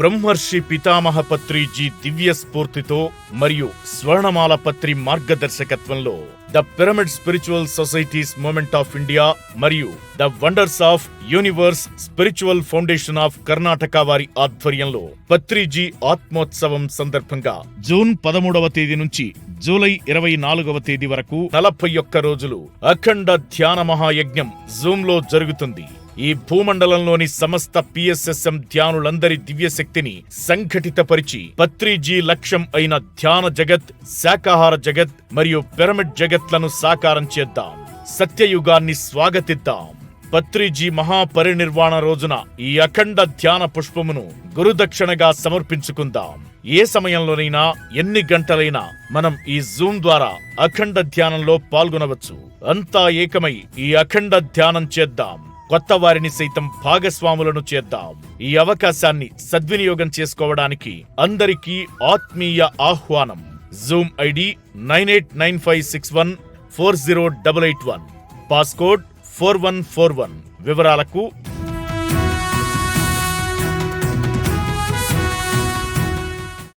బ్రహ్మర్షి పితామహ పత్రిజీ దివ్య స్ఫూర్తితో మరియు Swarnamala Patri మార్గదర్శకత్వంలో the pyramid spiritual societies movement of India మరియు the wonders of universe spiritual foundation of Karnataka వారి ఆధ్వర్యంలో పత్రిజీ ఆత్మోత్సవం సందర్భంగా జూన్ పదమూడవ తేదీ నుంచి జూలై ఇరవై నాలుగవ తేదీ వరకు నలభై ఒక్క రోజులు అఖండ ధ్యాన మహాయజ్ఞం జూమ్లో జరుగుతుంది. ఈ భూమండలంలోని సమస్త పిఎస్ఎస్ఎం ధ్యానులందరి దివ్యశక్తిని సంఘటితపరిచి పత్రిజీ లక్ష్యం అయిన ధ్యాన జగత్ శాకాహార జగత్ మరియు పిరమిడ్ జగత్లను సాకారం చేద్దాం. సత్యయుగాన్ని స్వాగతిద్దాం. పత్రిజీ మహాపరినిర్వాణ రోజున ఈ అఖండ ధ్యాన పుష్పమును గురుదక్షిణగా సమర్పించుకుందాం. ఏ సమయంలోనైనా ఎన్ని గంటలైనా మనం ఈ జూమ్ ద్వారా అఖండ ధ్యానంలో పాల్గొనవచ్చు. అంతా ఏకమై ఈ అఖండ ధ్యానం చేద్దాం. కొత్త వారిని సైతం భాగస్వాములను చేద్దాం. ఈ అవకాశాన్ని సద్వినియోగం చేసుకోవడానికి అందరికీ ఆత్మీయ ఆహ్వానం. Zoom ID nine eight nine five six one four zero double eight one. Passcode four one four one. వివరాలకు